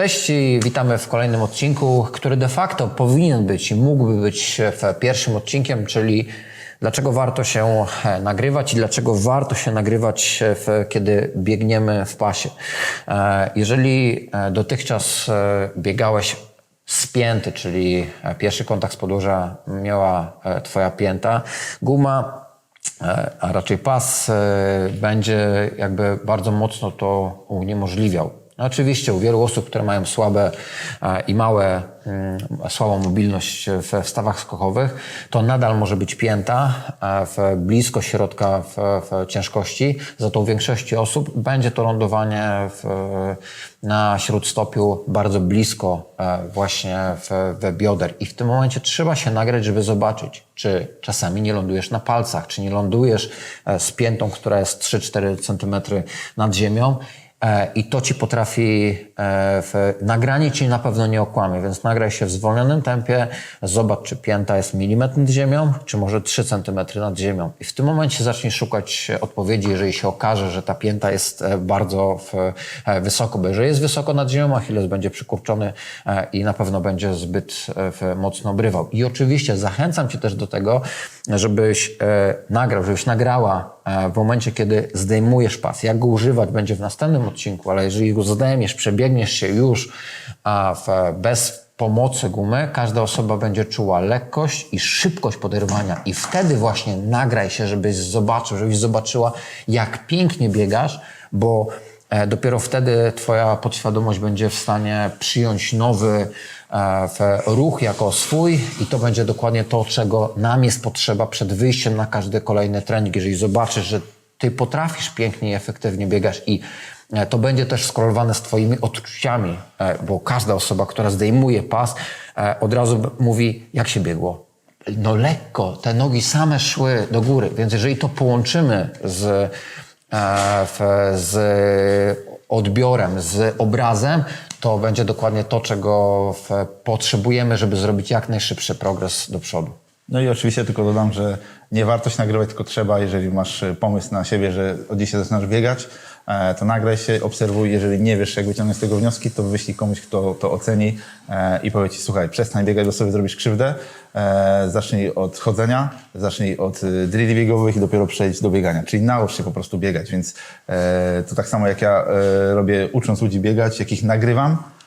Cześć i witamy w kolejnym odcinku, który de facto powinien być i mógłby być pierwszym odcinkiem, czyli dlaczego warto się e, nagrywać i dlaczego warto się nagrywać, w, kiedy biegniemy w pasie. E, Jeżeli e, dotychczas e, biegałeś spięty, czyli e, pierwszy kontakt z podłoża miała e, Twoja pięta, guma E, a raczej pas e, będzie jakby bardzo mocno to uniemożliwiał. No oczywiście u wielu osób, które mają słabe e, i małe, mm, słabą mobilność we stawach skokowych, to nadal może być pięta e, w blisko środka w, w ciężkości. Za to u większości osób będzie to lądowanie w, na śródstopiu bardzo blisko e, właśnie w, bioder. I w tym momencie trzeba się nagrać, żeby zobaczyć, czy czasami nie lądujesz na palcach, czy nie lądujesz z piętą, która jest 3-4 cm nad ziemią. E, I to ci potrafi, e, w, nagranie ci na pewno nie okłamie, więc nagraj się w zwolnionym tempie, zobacz, czy pięta jest milimetr nad ziemią, czy może 3 cm nad ziemią. I w tym momencie zacznij szukać odpowiedzi, jeżeli się okaże, że ta pięta jest e, bardzo w, wysoko, bo jeżeli jest wysoko nad ziemią, Achilles będzie przykurczony i na pewno będzie zbyt w, mocno obrywał. I oczywiście zachęcam cię też do tego, żebyś nagrał, żebyś nagrała w momencie, kiedy zdejmujesz pas. Jak go używać będzie w następnym odcinku, ale jeżeli go zdejmiesz, przebiegniesz się już a w, bez pomocy gumy, każda osoba będzie czuła lekkość i szybkość poderwania i wtedy właśnie nagraj się, żebyś zobaczył, żebyś zobaczyła, jak pięknie biegasz, bo e, dopiero wtedy twoja podświadomość będzie w stanie przyjąć nowy e, ruch jako swój i to będzie dokładnie to, czego nam jest potrzeba przed wyjściem na każdy kolejny trening. Jeżeli zobaczysz, że ty potrafisz pięknie i efektywnie biegać i to będzie też skorelowane z twoimi odczuciami, e, bo każda osoba, która zdejmuje pas, e, od razu mówi, jak się biegło. No lekko, te nogi same szły do góry, więc jeżeli to połączymy z, e, z odbiorem, z obrazem, to będzie dokładnie to, czego potrzebujemy, żeby zrobić jak najszybszy progres do przodu. No i oczywiście tylko dodam, że nie warto się nagrywać, tylko trzeba, jeżeli masz e, pomysł na siebie, że od dzisiaj zaczynasz biegać, e, to nagraj się, obserwuj. Jeżeli nie wiesz, jak wyciągnąć z tego wnioski, to wyślij komuś, kto to oceni e, i powie ci, słuchaj, przestań biegać, bo sobie zrobisz krzywdę, e, zacznij od chodzenia, zacznij od e, drilli biegowych i dopiero przejdź do biegania. Czyli naucz się po prostu biegać, więc e, to tak samo jak ja e, robię, ucząc ludzi biegać, jak ich nagrywam, e,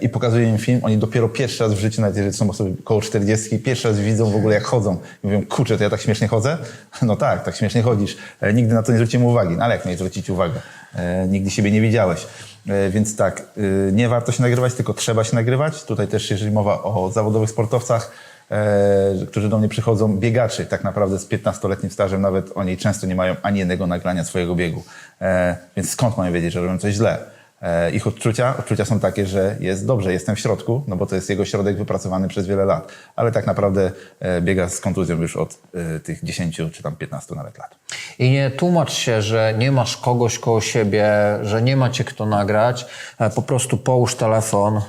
i pokazuję im film, oni dopiero pierwszy raz w życiu, nawet jeżeli są osoby koło 40, pierwszy raz widzą w ogóle jak chodzą. I mówią, kurczę, to ja tak śmiesznie chodzę? No tak, tak śmiesznie chodzisz. E, nigdy na to nie zwróciłem uwagi. No ale jak nie zwrócić uwagę? E, nigdy siebie nie widziałeś. E, więc tak, e, nie warto się nagrywać, tylko trzeba się nagrywać. Tutaj też, jeżeli mowa o zawodowych sportowcach, e, którzy do mnie przychodzą, biegaczy tak naprawdę z 15-letnim stażem, nawet oni często nie mają ani jednego nagrania swojego biegu. E, więc skąd mają wiedzieć, że robią coś źle? E, Ich odczucia, odczucia są takie, że jest dobrze, jestem w środku, no bo to jest jego środek wypracowany przez wiele lat, ale tak naprawdę e, biega z kontuzją już od e, tych 10 czy tam 15 nawet lat. I nie tłumacz się, że nie masz kogoś koło siebie, że nie macie kto nagrać. Po prostu połóż telefon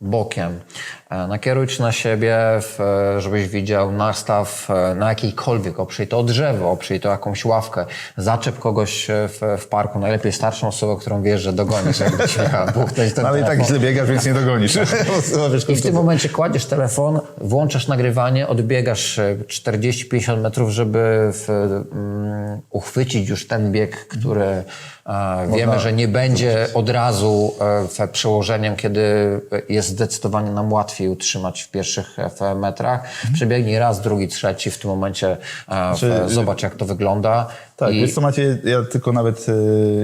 bokiem. E, Nakierujcie na siebie, e, żebyś widział nastaw e, na jakiejkolwiek, oprzyj to o drzewo, oprzyj to jakąś ławkę, zaczep kogoś w, w parku, najlepiej starszą osobę, którą wiesz, że dogonisz, jakby ci buchnąć ten ale i tak telefon. źle biegasz, więc nie dogonisz. I w tym momencie kładziesz telefon, włączasz nagrywanie, odbiegasz e, 40-50 metrów, żeby w, mm, uchwycić już ten bieg, który e, wiemy, że nie będzie od razu e, przełożeniem, kiedy jest zdecydowanie nam łatwiej utrzymać w pierwszych e, metrach. Przebiegnij raz, drugi, trzeci, w tym momencie e, w, Znaczy, zobacz, jak to wygląda. Tak, I wiesz co macie, ja tylko nawet, e,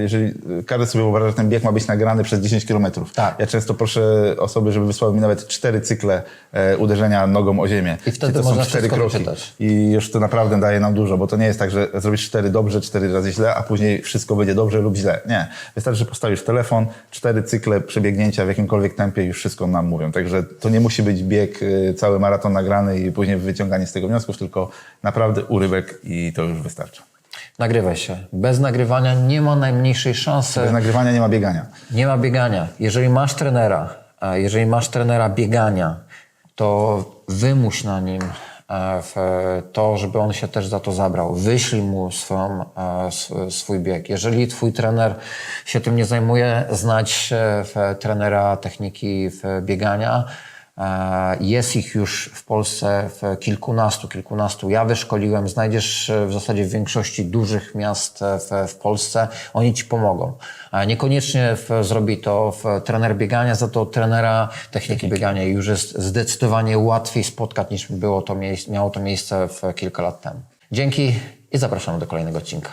jeżeli każdy sobie wyobraża, że ten bieg ma być nagrany przez 10 kilometrów. Tak. Ja często proszę osoby, żeby wysłały mi nawet cztery cykle e, uderzenia nogą o ziemię. I wtedy to są cztery kroki. wyczytać. I już to naprawdę daje nam dużo, bo to nie jest tak, że zrobisz cztery dobrze, cztery razy źle, a później wszystko będzie dobrze lub źle. Nie. Wystarczy, że postawisz telefon, cztery cykle przebiegnięcia w jakimkolwiek tempie już wszystko nam mówią. Także to nie musi być bieg, e, cały maraton nagrany i później wyciąganie z tego wniosków, tylko naprawdę urywek i to już wystarcza. Nagrywaj się. Bez nagrywania nie ma najmniejszej szansy. Bez nagrywania nie ma biegania. Nie ma biegania. Jeżeli masz trenera, jeżeli masz trenera biegania, to wymuś na nim e, w to, żeby on się też za to zabrał. Wyślij mu swoją, e, sw- swój bieg. Jeżeli twój trener się tym nie zajmuje, e, w trenera techniki biegania. E, Jest ich już w Polsce w kilkunastu, kilkunastu. Ja wyszkoliłem, znajdziesz e, w zasadzie w większości dużych miast e, w, w Polsce. Oni ci pomogą. Niekoniecznie w, zrobi to trener biegania, za to trenera techniki biegania już jest zdecydowanie łatwiej spotkać niż było to miało to miejsce w kilka lat temu. Dzięki i zapraszam do kolejnego odcinka.